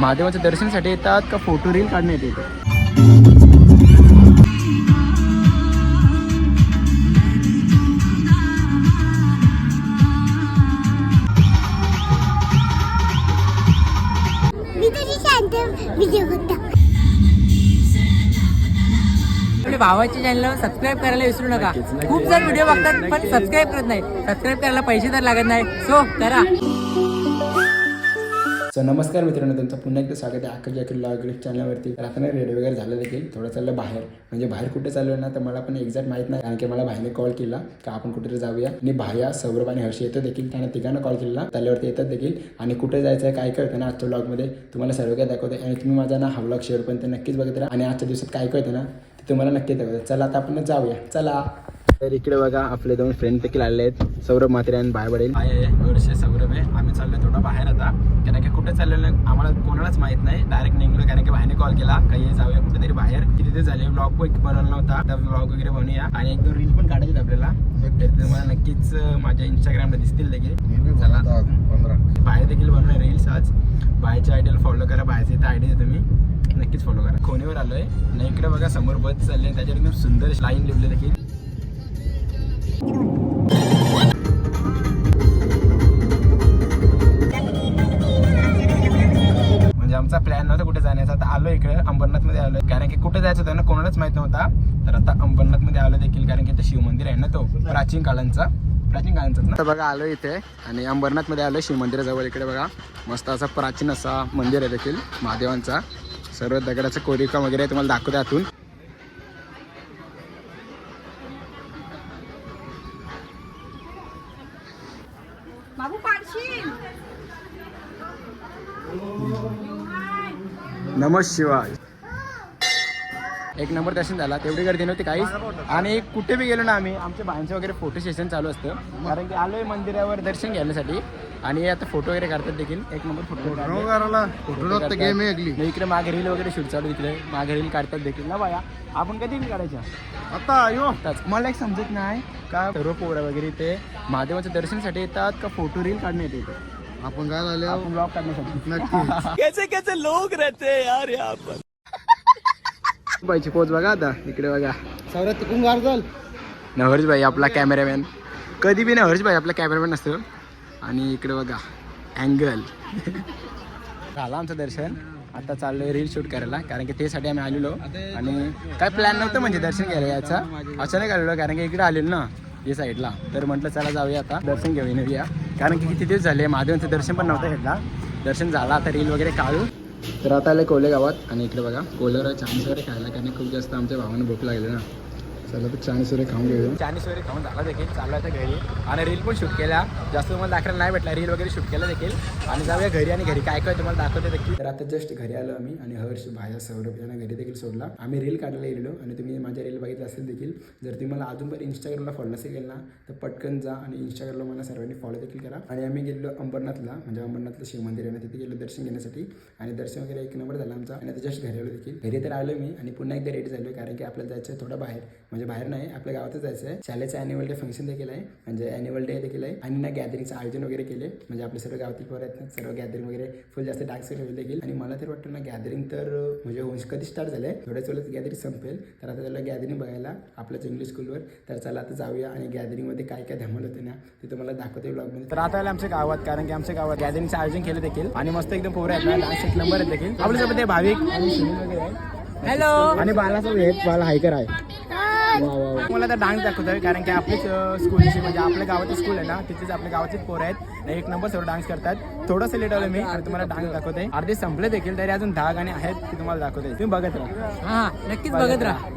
महादेवाच्या दर्शनासाठी येतात का फोटो रील काढण्यात येते मी तुझी शांत विजय होता आपल्या भावाच्या चॅनलला सबस्क्राईब करायला विसरू नका. खूप जण व्हिडिओ बघतात पण. सबस्क्राईब करत नाही सबस्क्राईब करायला पैसे तर लागत नाही सो करा. सो नमस्कार मित्रांनो तुमचं पुन्हा एकदा स्वागत आहे आकाश जाकीर लॉग चॅनलवरती. तर आता वगैरे झालं देखील थोडं चाललं बाहेर. म्हणजे बाहेर कुठे चाललो ना तर मला पण एक्झॅक्ट माहीत नाही कारण की मला भाईने कॉल केला का आपण कुठेतरी जाऊया. आणि भाया सौरभ आणि हर्ष येतो देखील त्याने तिघांना कॉल केला. त्याल्यावरती येतात देखील. आणि कुठे जायचं आहे काय कळतं ना आजच्या ब्लॉगमध्ये तुम्हाला सर्व काय दाखवतं. आणि तुम्ही माझा ना हा ब्लॉग शेअर पण ते नक्कीच बघत राहा. आणि आजच्या दिवसात काय कळतं ना ते तुम्हाला नक्की दाखवतं. चला आता आपण जाऊया. चला. तर इकडे बघा आपले दोन फ्रेंड देखील आले आहेत. सौरभ म्हात्रे आणि बाय वडील. आहे वर्ष सौरभ आहे. आम्ही चाललोय थोडं बाहेर आता. कारण की कुठे चाललेलं नाही आम्हाला कोणालाच माहीत नाही. डायरेक्ट निघलो कारण की बाहेर कॉल केला. काही जाऊया कुठेतरी बाहेर. की तिथे झाले. ब्लॉग पण बनवला नव्हता. तर ब्लॉग वगैरे बनवूया. आणि एक दोन रील पण काढायचे आपल्याला. तर तुम्हाला नक्कीच माझ्या इंस्टाग्रामला दिसतील देखील. बाहेर देखील बनवणार रील्स आज. बायच्या आयडियाला फॉलो करा. बायच्या इथं आयडिया तुम्ही. नक्कीच फॉलो करा. खोनीवर आलोय. आणि इकडे बघा समोर बस चालली त्याच्यावर सुंदर लाईन लिहिली देखील. म्हणजे आमचा प्लॅन नव्हता कुठे जाण्याचा. आता आलो इकडे अंबरनाथमध्ये आलोय. कारण की कुठे जायचं होतं ना कोणालाच माहीत नव्हता. तर आता अंबरनाथमध्ये आलो देखील कारण की ते शिवमंदिर आहे ना तो प्राचीन काळांचा. प्राचीन काळांचा ना? बघा आलो इथे आणि अंबरनाथमध्ये आलो शिवमंदिराजवळ इकडे बघा. मस्त असा प्राचीन असा मंदिर आहे देखील महादेवांचा. सर्व दगडाचं कोरिका वगैरे तुम्हाला दाखवते आतून. Babu Parshin. Namaste Shivaya. एक नंबर दर्शन झाला. तेवढी गर्दी नव्हती काहीच. आणि कुठे बी गेलो ना आम्ही आमच्या बायांचं वगैरे फोटो सेशन चालू असतं. कारण की आलोय मंदिरावर दर्शन घेण्यासाठी आणि आता फोटो वगैरे काढतात देखील. एक नंबर फोटो गेम आहे इकडे मागे रील वगैरे शूट चालू इकडे. मागे रील काढतात देखील. ना बाया? आपण कधी रील काढायच्या? आता यो. मला एक समजत नाही. का? सर्व पोरं वगैरे ते महादेवाच्या दर्शनासाठी येतात का फोटो रील काढण्यात येते आपण काय झाले आपण ब्लॉग काढण्यासाठी. नक्की बाईची पोच बघा आता. इकडे बघा. सौरभ तिकून गार चाल. न हर्ष भाई आपला कॅमेरामॅन कधी बी ना हर्ष भाई आपला कॅमेरामॅन असतो. आणि इकडे बघा. अँगल झालं आमचं दर्शन. आता चाललोय रील शूट करायला कारण की त्यासाठी आम्ही आलेलो. आणि काय प्लॅन नव्हतं म्हणजे दर्शन घ्यायला याचा अचानक आलेलो कारण की इकडे आलेलो ना या साईडला तर म्हटलं चला जाऊया आता. दर्शन घेऊन येऊया. कारण की किती दिवस झाले महादेवांचं दर्शन पण नव्हतं घेतला. दर्शन झालं आता रील वगैरे काढू. तर आता आलं कोले गावात आणि इकडे बघा कोलर चान्स वगैरे खायला कारण खूप जास्त आमच्या भावाने भूक लागली ना. चला तर चायनीज वगैरे खाऊन घेऊया. चायनीज वगैरे खाऊन झाला देखील चालला आता घरी. आणि रील पण शूट केल्या जास्त तुम्हाला दाखवायला नाही भेटला रील वगैरे शूट केला देखील. आणि जाऊया घरी आणि घरी. काय काय तुम्हाला दाखवते देखील. तर आता जस्ट घरी आलो आम्ही आणि हर्ष भाया सौरभ यांना घरी देखील सोडला. आम्ही रील काढायला गेलो आणि तुम्ही माझ्या रील बघितलं असेल देखील. जर तुम्ही मला अजून पण इंस्टाग्रामला फॉलो नसेल केलं ना तर पटकन जा आणि इंस्टाग्रामला मला सर्वांनी फॉलो देखील करा. आणि आम्ही गेलो अंबरनाथला म्हणजे अंबरनाथला शिव मंदिर आहे तिथे गेलो दर्शन घेण्यासाठी. आणि दर्शन वगैरे एक नंबर झाला आमचा. आणि आता जस्ट घरी आलो देखील. घरी तर आलो मी आणि पुन्हा एकदा रेडी झालो कारण की आपल्याला जायचं थोडं बाहेर. म्हणजे म्हणजे बाहेर नाही आपल्या गावातच जायचं आहे. शाळेचं अॅन्युअल डे फंक्शन देखील आहे. म्हणजे अॅन्युअल डे देखील आहे. आणि ना गॅदरिंगचं आयोजन वगैरे केले. म्हणजे आपले सर्व गावातील पोरं आहेत ना सर्व गॅदरिंग वगैरे फुल जास्त डान्स वगैरे होईल देखील. आणि मला तर वाटतं ना गॅदरिंग तर म्हणजे होऊन कधी स्टार्ट झालंय. थोड्याच वेळात गॅदरिंग संपेल. तर आता त्याला गॅदरिंग बघायला आपल्याच इंग्लिश स्कूलवर तर चला आता जाऊया आणि गॅदरिंगमध्ये काय काय धमाल होते ना ते तुम्हाला दाखवते ब्लॉगमध्ये तर आता आलं आमच्या गावात. कारण की आमच्या गावात गॅदरिंगचं आयोजन केलं देखील. आणि मस्त एकदम पोरं आहेत ना डान्स एक नंबर आहेत देखील. आपल्यासोबत भाविक. आणि सुनील वगैरे आहे हॅलो आणि बालाचा हेत बाला हायकर आहे. मला आता डान्स दाखवतोय कारण की आपलीच स्कूलची म्हणजे आपल्या गावाची स्कूल आहे ना तिथेच आपल्या गावाचीच पोरं आहेत. एक नंबर सर्व डान्स करतात. थोडंसं लेट आलो मी आणि तुम्हाला डान्स दाखवते अर्धे संपले देखील तरी अजून दहा गाणी आहेत ते तुम्हाला दाखवते तुम्ही बघत राहा. हा नक्कीच बघत राहा.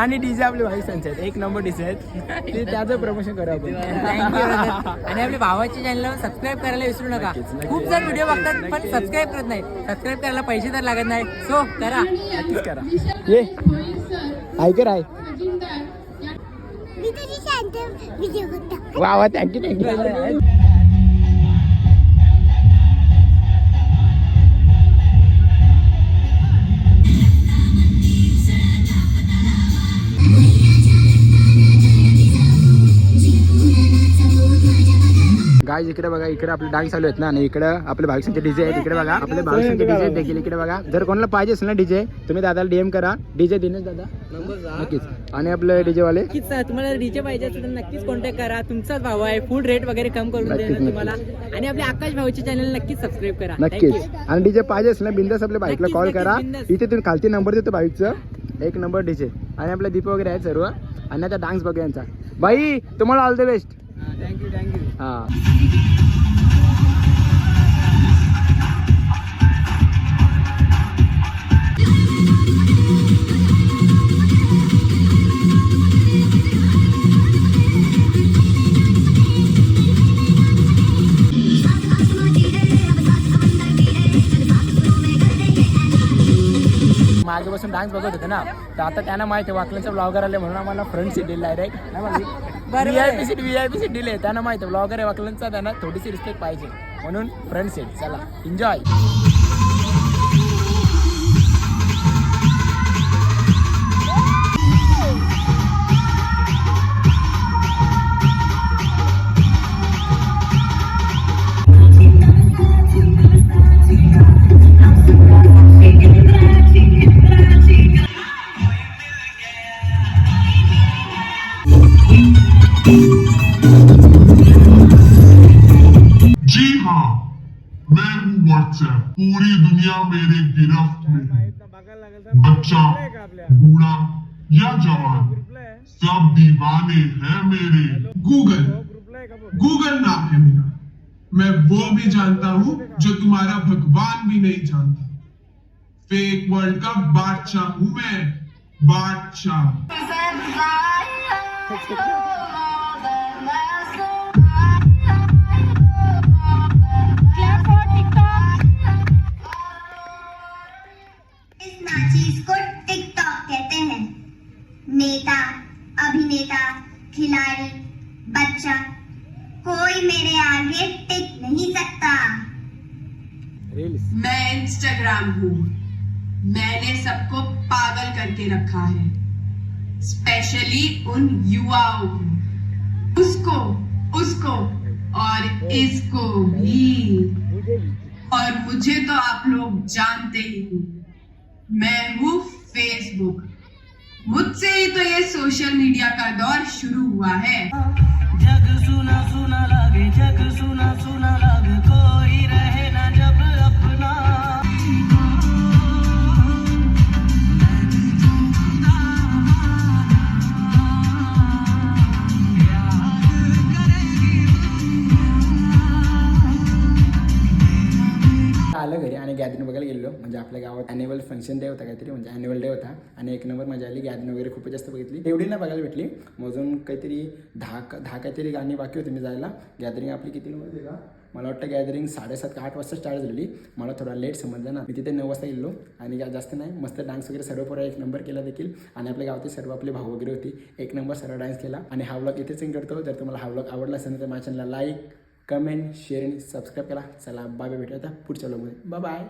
आणि डीजे आपले भाई संच आहेत. एक नंबर डीजे आहेत. ते त्याचं प्रमोशन करू आपण. आणि आपल्या भावाच्या चॅनलला सबस्क्राईब करायला विसरू नका. खूप जण व्हिडिओ बघतात पण सबस्क्राईब करत नाही सबस्क्राईब करायला पैसे तर लागत नाही. सो करा. नक्कीच करा. ये. हायकर आहे मी तुझी शांत विजय होता वा वा थँक्यू थँक्यू गाय इकडे बघा इकडे आपले डान्स चालू आहेत ना आणि इकडे आपले भाविकांचे डीजे आहेत इकडे बघा आपले भाविकांचे डीजे देखील इकडे बघा. जर कोणाला पाहिजे असेल ना डीजे तुम्ही दादाला डीएम करा. डीजे दिनेश दादा. नक्कीच. आणि आपले डीजे वाले. नक्कीच तुम्हाला डीजे पाहिजे असेल तर नक्कीच कॉन्टॅक्ट करा. तुमचाच भाव आहे. फूड रेट वगैरे कम करून देणार. तुम्हाला. आणि आपल्या आकाश भाऊच्या चॅनल नक्कीच सबस्क्राईब करा. नक्कीच. आणि डीजे पाहिजे असेल ना बिंदास आपल्या बाईकला कॉल करा. इथे तुम्ही खालती नंबर देतो बाईकचं एक नंबर डीजे आणि आपले दीप वगैरे आहेत सर्व. आणि आता डान्स बघा यांचा. बाई तुम्हाला all the best thank you thank you हा. मागे बसून डान्स बघत होते ना. तर आता त्यांना माहिती आहे वाकल्यांचा ब्लॉगर आले म्हणून आम्हाला फ्रंट सीट दिली direct VIP I P seat V I P seat दिले त्यांना माहिती आहे ब्लॉगर आहे वाकल्यांचा त्यांना थोडीशी रिस्पेक्ट पाहिजे. म्हणून फ्रंट सीट चला एन्जॉय हाँ मैं हूँ व्हाट्सएप पूरी दुनिया मेरे गिरफ्त में। बच्चा, बूढ़ा या जवान, सब दीवाने हैं मेरे। गूगल गूगल नाम है मेरा। मैं वो भी जानता हूँ जो तुम्हारा भगवान भी नहीं जानता। फेक वर्ल्ड का बादशाह हूँ मैं। बादशाह। इस नाचीज को टिकटॉक कहते हैं। नेता अभिनेता खिलाड़ी बच्चा कोई मेरे आगे टिक नहीं सकता। मैं इंस्टाग्राम हूँ। मैंने सबको पागल करके रखा है। स्पेशली उन युवाओं को। उसको उसको और इसको भी। और मुझे तो आप लोग जानते ही हो मैं हूँ फेसबुक मुझसे ही तो ये सोशल मीडिया का दौर शुरू हुआ है। जग सुना सुना लागे, जग सुना सुना लागे, कोई गेलो. म्हणजे आपल्या गावात अॅन्युअल फंक्शन डे होता काहीतरी म्हणजे अॅन्युअल डे होता. आणि एक नंबर मजा आली गॅदरिंग वगैरे खूप जास्त बघितली. तेवढी नाही बघायला भेटली. मजून काहीतरी दहा दहा काहीतरी गाणी बाकी होती मी जायला. गॅदरिंग आपली किती नव्हती का? मला वाटतं गॅदरिंग साडेसात का आठ वाजता स्टार्ट झालेली. मला थोडा लेट समजलं ना. मी तिथे नऊ वाजता गेलो. आणि जास्त नाही. मस्त डान्स वगैरे सर्व पोरा एक नंबर केला देखील. आणि आपल्या गावातील सर्व आपले भाऊ वगैरे होती. एक नंबर सर्व डान्स केला. आणि हा व्लॉग इथेच end करतो. जर तुम्हाला हा व्लॉग आवडला असेल तर माझ्या चॅनलला लाईक कमेंट शेअर आणि सबस्क्राईब करा. चला बाय बाय भेटूया पुढच्या व्लॉगमध्ये बाय